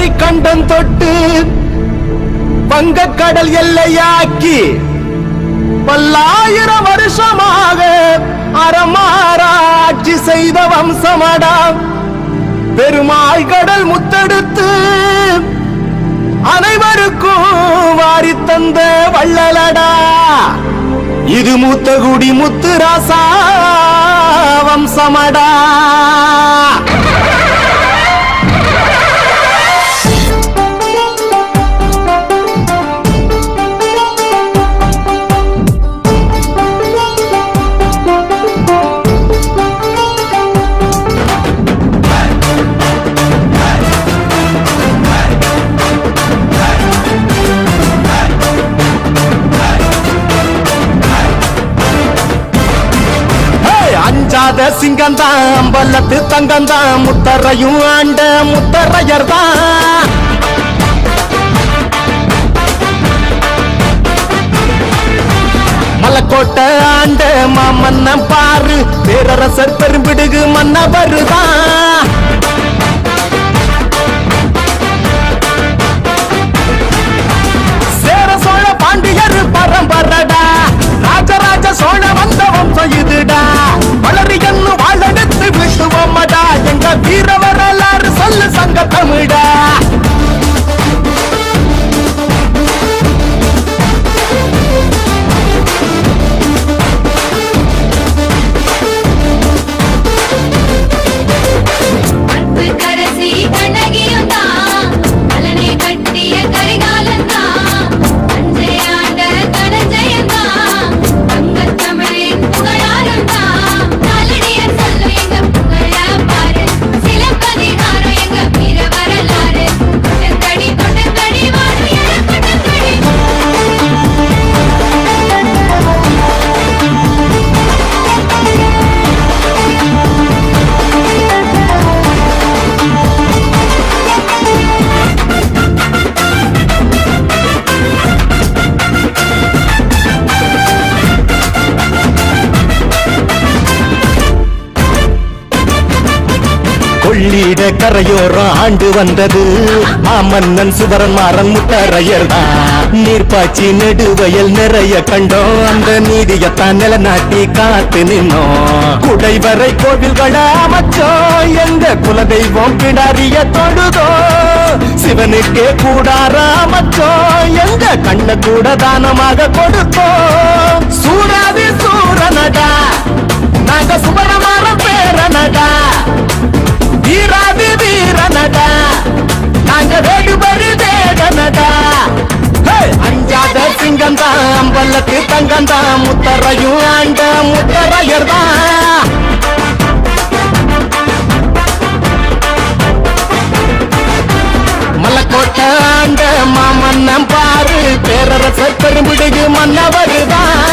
குமரி கண்டம் தொட்டு வங்கக்கடல் எல்லையாக்கி பல்லாயிரம் வருஷமாக அறமாராட்சி செய்த வம்சமடா. பெருமாள் கடல் முத்தெடுத்து அனைவருக்கும் வாரி தந்த வள்ளலடா. இது மூத்த குடி முத்து ராசா வம்சமடா. அஞ்சாத சிங்கந்தான் அம்பலத்து தங்கந்தான் முத்தரையும் ஆண்ட முத்தரையர் தான். மலக்கோட்டை ஆண்ட மாமன்ன பாரு பேரரசர் பெரும்பிடுகு மன்னவருதான். சேர கொள்ளிட கரையோரம் ஆண்டு வந்தது. மாமன்னன் சுவரன் மாறன் முத்தரையர் தான் நீர்ப்பாய்ச்சி நெடுவயல் நிறைய கண்டோம். அந்த நீதியத்தான் நிலநாட்டி காத்து நின்னோம். குடைவரை கோவில்களை அமைச்சோம் எங்க குலதெய்வம் பிடாரிய தொழுதோ சிவனுக்கே கூடார அமைச்சோம் எங்க கண்ண கூட தானமாக கொடுத்தோ சூடாதி சூரனடா. அம்பலத்து முத்தரையும் ஆண்ட முத்தரையர் தான் மலக்கோட்டை ஆண்ட மாமன்னம் பாரு பேரரசர் பெரும்பிடுகு மன்னவர் தான்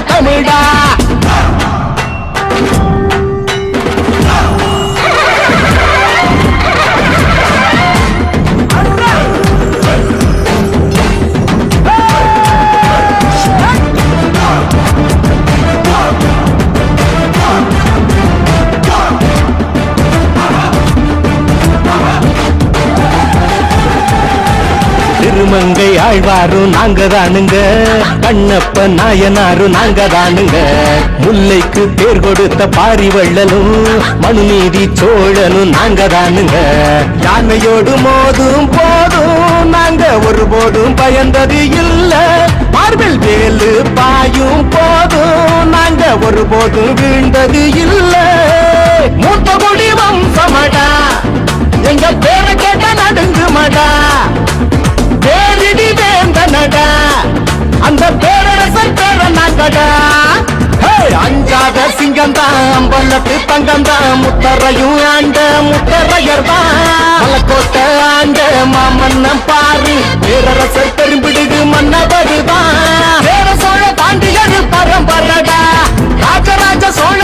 தமிழா? ஆழ்வாரும் நாங்க தானுங்க கண்ணப்ப நாயனாரும் நாங்க தானுங்க முல்லைக்கு பேர் கொடுத்த பாரி வள்ளலும் மனுநீதி சோழனும் நாங்க தானுங்க யானையோடு மோதும் போதும் நாங்க ஒருபோதும் பயந்தது இல்ல. மார்பில் வேலு பாயும் போதும் நாங்க ஒருபோதும் வீழ்ந்தது இல்லை. பேரனாக்கடா ஹே, அஞ்சாத சிங்கந்தான் அம்பலத்து தங்கந்தான் முத்தரையும் ஆண்ட முத்தரையர் தான். மலக்கோட்டை ஆண்ட மாமன்னம் பாரு பேரரசர் பெரும்பிடுகு மன்னவருதான் சேர சோழ பாண்டியர் பரம்பரடா ராஜராஜ சோழ